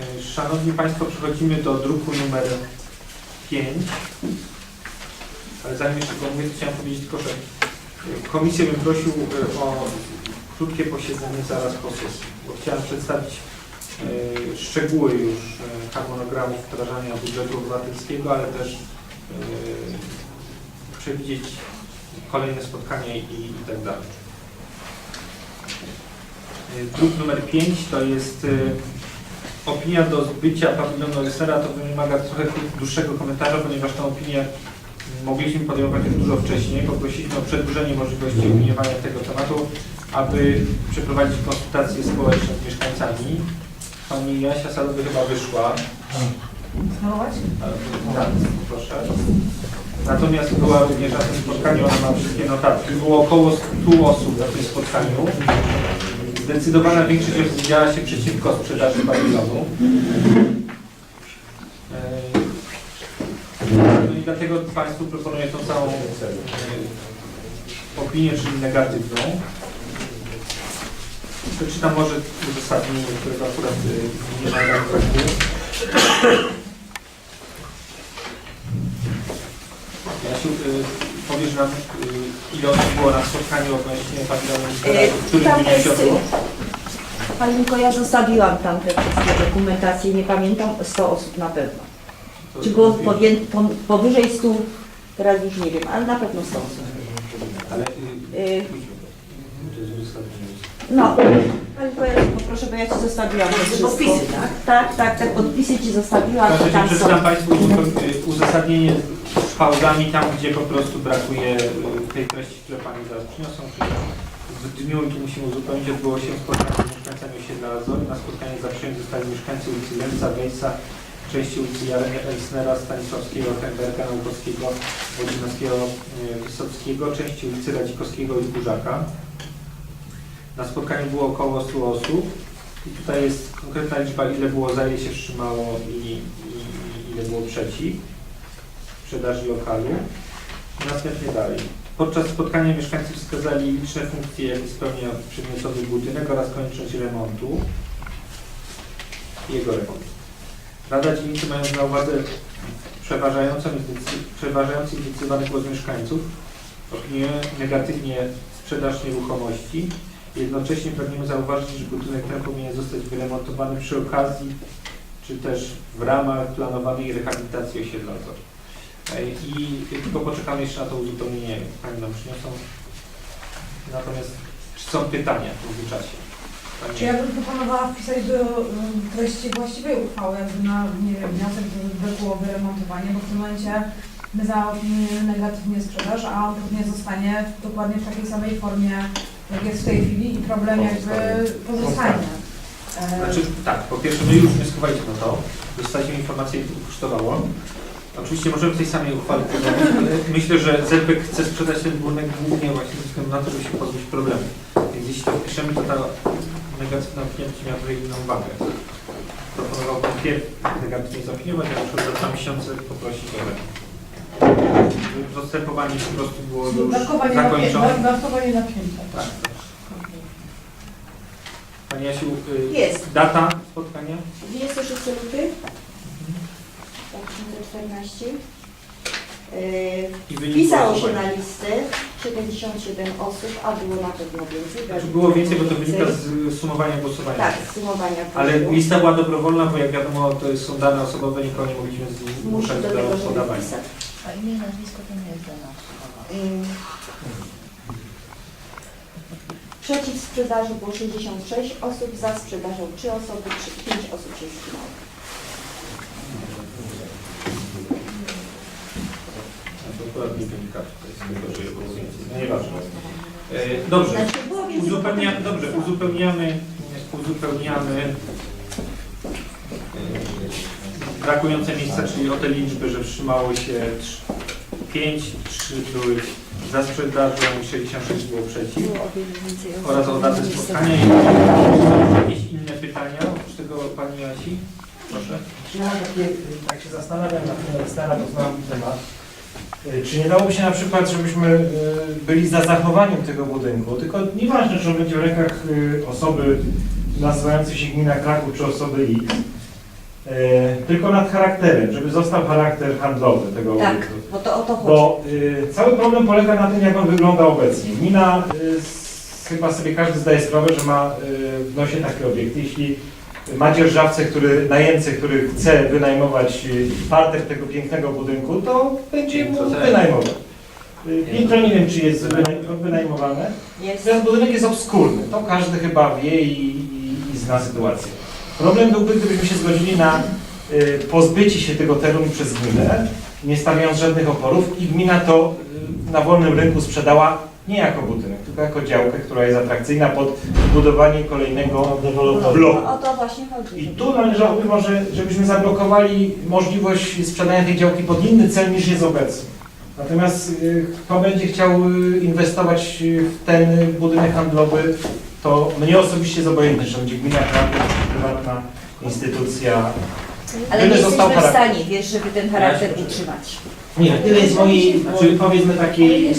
E, Szanowni Państwo, przechodzimy do druku numer 5. Ale zanim jeszcze go mówię, chciałem powiedzieć tylko, że e, komisję bym prosił e, o krótkie posiedzenie zaraz po sesji, bo chciałem przedstawić szczegóły już harmonogramu wdrażania budżetu obywatelskiego, ale też przewidzieć kolejne spotkania i, i tak dalej. Druk numer 5 to jest opinia do zbycia pawilonu Lysera, to wymaga trochę dłuższego komentarza, ponieważ tę opinię mogliśmy podejmować już dużo wcześniej. Poprosiliśmy o przedłużenie możliwości opiniowania tego tematu, aby przeprowadzić konsultacje społeczne z mieszkańcami. Pani Jasia Sadowy chyba wyszła. Spróbować? Tak, proszę. Natomiast była również na tym spotkaniu, ona ma wszystkie notatki. Było około 100 osób na tym spotkaniu. Zdecydowana większość opowiedziała się przeciwko sprzedaży pawilonu. Eee, No i dlatego Państwu proponuję tą e, opinię, czyli negatywną. Przeczytam może uzasadnienie, którego akurat e, nie ma na Jasiu, y, powiesz nam, y, ile osób było na spotkaniu odnośnie pawilonu, w którym tam jest- odbyło? Palinko, ja zostawiłam tam te wszystkie dokumentacje, nie pamiętam, 100 osób na pewno. To- Czy było powię, po, powyżej 100, teraz już nie wiem, ale na pewno 100 osób. Ale, y, uzasadnienie. no, Palinko, ja poproszę, bo ja Ci zostawiłam to wszystko. Podpisy, tak? Tak, tak, te podpisy Ci zostawiłam Proszę, tam są. przeczytam Państwu y, uzasadnienie pauzami tam, gdzie po prostu brakuje y, tej treści, które Pani zaraz przyniosą. W dniu, tu musimy uzupełnić, odbyło się spotkanie z mieszkańcami osiedla Azory. Na spotkanie zaprzyjęci zostali mieszkańcy ulicy Lemca, Wejsa, części ulicy Jarenia Elsnera, Stanisławskiego, Hemberga, Naukowskiego, Włodzimowskiego, y, Wysockiego, części ulicy Radzikowskiego i Burzaka. Na spotkaniu było około 100 osób. I tutaj jest konkretna liczba, ile było za, ile się wstrzymało i, i, i ile było przeciw sprzedaży lokalu. Następnie dalej. Podczas spotkania mieszkańcy wskazali liczne funkcje, jakie spełnia przedmiotowy budynek oraz konieczność remontu jego remontu. Rada Dzielnicy mając na uwadze przeważającą przeważający zdecydowany głos mieszkańców opiniuje negatywnie sprzedaż nieruchomości Jednocześnie pragniemy zauważyć, że budynek ten powinien zostać wyremontowany przy okazji, czy też w ramach planowanej rehabilitacji osiedla I tylko poczekamy jeszcze na to uzupełnienie, Pani nam przyniosą. Natomiast czy są pytania w międzyczasie? Pani- Czy ja bym proponowała wpisać do um, treści właściwej uchwały, jakby na, nie wiem, wniosek, żeby było wyremontowanie, bo w tym momencie my zaopiniujemy negatywnie sprzedaż, a on pewnie zostanie dokładnie w takiej samej formie, jak jest w tej chwili i problem jakby pozostanie. Znaczy tak, po pierwsze my już wnioskowaliśmy o to, dostaliśmy informację, ile to kosztowało. Oczywiście możemy w tej samej uchwale podjąć, ale myślę, że ZBK chce sprzedać ten budynek głównie właśnie ze względu na to, żeby się pozbyć problemu. Więc jeśli to wpiszemy, to ta negatywna opinia będzie miała trochę inną wagę. Proponowałbym pierw negatywnie zaopiniować, a na przykład za dwa miesiące poprosić o Postępowanie po prostu było już zakończone. dawkowanie napięte. Tak. Pani Jasiu, y, Jest. data spotkania? 26 luty 2014. Yy, I wynik Wpisało się na listę 77 osób, a było na pewno więcej. Znaczy było więcej, bo to wynika z sumowania głosowania. Tak, z sumowania Ale głosu. lista była dobrowolna, bo jak wiadomo, to są dane osobowe, nikogo nie mogliśmy zmuszać do podawania. wpisać. A imię, nazwisko to nie jest dana osoba. Ym, Przeciw sprzedaży było 66 osób, za sprzedażą 3 osoby, 5 osób się wstrzymało. To akurat nie wynika tutaj z tego, że. No nieważne. E, Dobrze, Znaczy uzupełnia, bo- dobrze, uzupełniamy, uzupełniamy e, brakujące miejsca, czyli o te liczby, że wstrzymało się 5, 3 były za sprzedażą i 66 było przeciw. Oraz o datę spotkania. Jakieś inne pytania oprócz tego Pani Jasi? Proszę. Ja tak się zastanawiam na tym, stara to znam temat. Y, Czy nie dałoby się na przykład, żebyśmy y, byli za zachowaniem tego budynku, tylko nieważne, czy on będzie w rękach y, osoby nazywającej się gmina Kraków, czy osoby X, e, tylko nad charakterem, żeby został charakter handlowy tego Tak, obiektu. bo to o to chodzi. Bo y, cały problem polega na tym, jak on wygląda obecnie. Gmina, y, chyba sobie każdy zdaje sprawę, że ma y, w nosie takie obiekty. Jeśli ma dzierżawcę, który, najemcę, który chce wynajmować y, parter tego pięknego budynku, to będzie mu wynajmować. Y, Piętro nie wiem, czy jest wynaj- wynajmowane. Jest. Ten budynek jest obskurny. To każdy chyba wie i, i, i zna sytuację. Problem byłby, gdybyśmy się zgodzili na y, pozbycie się tego terenu przez gminę, nie stawiając żadnych oporów i gmina to y, na wolnym rynku sprzedała nie jako budynek, tylko jako działkę, która jest atrakcyjna pod budowanie kolejnego bloku. O to właśnie chodzi. I tu należałoby może, żebyśmy zablokowali możliwość sprzedania tej działki pod inny cel niż jest obecny. Natomiast y, kto będzie chciał y, inwestować y, w ten budynek handlowy, to mnie osobiście jest obojętne, czy będzie gmina, prywatna instytucja. Ale nie jesteśmy w charakter. stanie, wiesz, żeby ten charakter utrzymać. Nie, tyle jest mojej, Znaczy, powiedzmy takiej...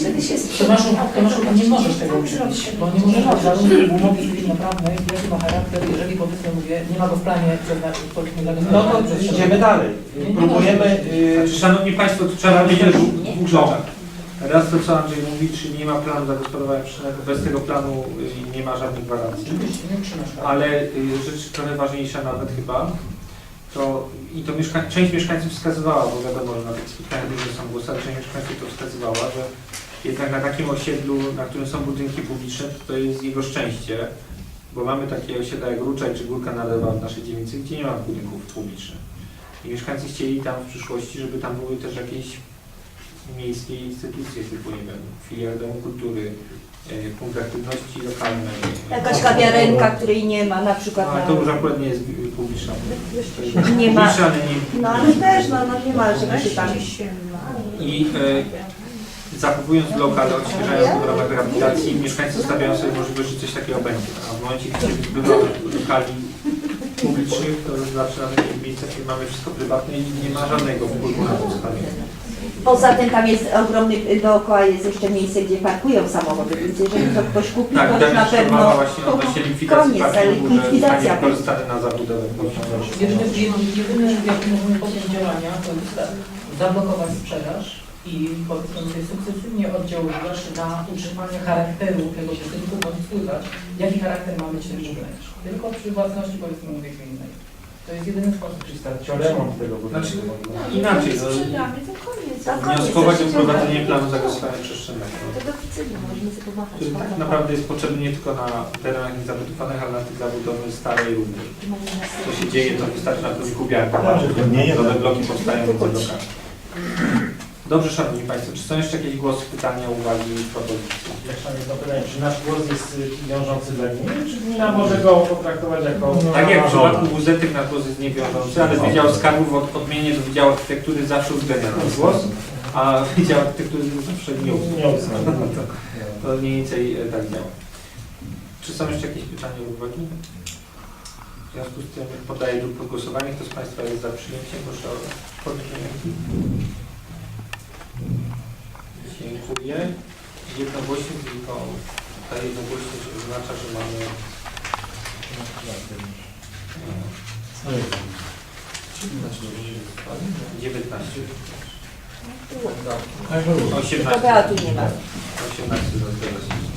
Tomaszu, Tomaszu, nie możesz tego uczynić, bo nie możesz warunków w umowie cywilnoprawnej, jaki ma charakter, jeżeli powiedzmy mówię, nie ma go w planie przeznaczyć, powiedzmy No to idziemy dalej. Próbujemy... Znaczy, Szanowni Państwo, tu trzeba powiedzieć o dwóch rzeczach. Raz to, co Andrzej mówi, czyli nie ma planu zagospodarowania przestrzennego, bez tego planu y, nie ma żadnych gwarancji. Ale y, rzecz trochę ważniejsza nawet chyba, to i to mieszka część mieszkańców wskazywała, bo wiadomo, że na tych spotkaniach dużo są głosy, ale część mieszkańców to wskazywała, że jednak na takim osiedlu, na którym są budynki publiczne, to, to jest jego szczęście, bo mamy takie osiedla jak Ruczaj czy Górka Narodowa w naszej dzielnicy, gdzie nie ma budynków publicznych. I mieszkańcy chcieli tam w przyszłości, żeby tam były też jakieś miejskie instytucje typu, nie wiem, filial Domu Kultury, e, punkt aktywności lokalnej. Jakaś kawiarenka, której nie ma, na przykład No, ale to już akurat nie jest y, publiczna. Nie ma. No ale też, no, no nie ma, żeby się tam... I e, zachowując lokal, odświeżając go w ramach rehabilitacji, mieszkańcy stawiają sobie możliwość, że coś takiego będzie. A w momencie, kiedy zbywamy lokali publicznych, to znaczy na takim miejscach, gdzie mamy wszystko prywatne i nie ma żadnego wpływu na to ustawienie. Poza tym tam jest ogromny, dookoła jest jeszcze miejsce, gdzie parkują samochody, więc jeżeli to ktoś kupi, Tak, to tam na jest pewno właśnie odnośnie likwidacji koniec, ale parkingu, że zostanie likwidacja. wykorzystany na zabudowę posiadłości. Jedyny, jedyny, jaki możemy podjąć działania, to jest tak, zablokować sprzedaż i powiedzmy sobie sukcesywnie oddziaływać na utrzymanie charakteru tego budynku, bądź wpływać, jaki charakter ma mieć ten budynek. Tylko przy własności powiedzmy mówię gminnej. To jest jedyny sposób. Czy starć o remont tego Znaczy, budynku. inaczej, no, To koniec, wnioskować o się wprowadzenie planu zagospodarowania przestrzennego. To do widzenia, możemy sobie pomachać. który tak naprawdę jest potrzebny nie tylko na terenach niezabudowanych, ale na tych zabudowy starej również. Co się dzieje, to wystarczy na to zgubiarkę. Nowe bloki powstają między blokami. Dobrze, Szanowni Państwo, czy są jeszcze jakieś głosy, pytania, uwagi, propozycje? Jeszcze mam jedno pytanie, czy nasz głos jest y, wiążący dla gminy, czy gmina może go potraktować jako... Tak jak w przypadku WZ nasz głos jest niewiążący, ale z Wydziału Skarbów od, odmienię do Wydziału Architektury zawsze uwzględnia nasz głos, a Wydział Architektury zawsze nie uwzględnia. Nie uznam. To mniej więcej e, tak działa. Czy są jeszcze jakieś pytania lub uwagi? W związku z tym podaję lub głosowanie. Kto z Państwa jest za przyjęciem? Proszę o podniesienie ręki. Dziękuję. Jednogłośnie tylko ta jednogłośność oznacza, że mamy e, 19. To 18. Beatu nie ma. 18 za 0.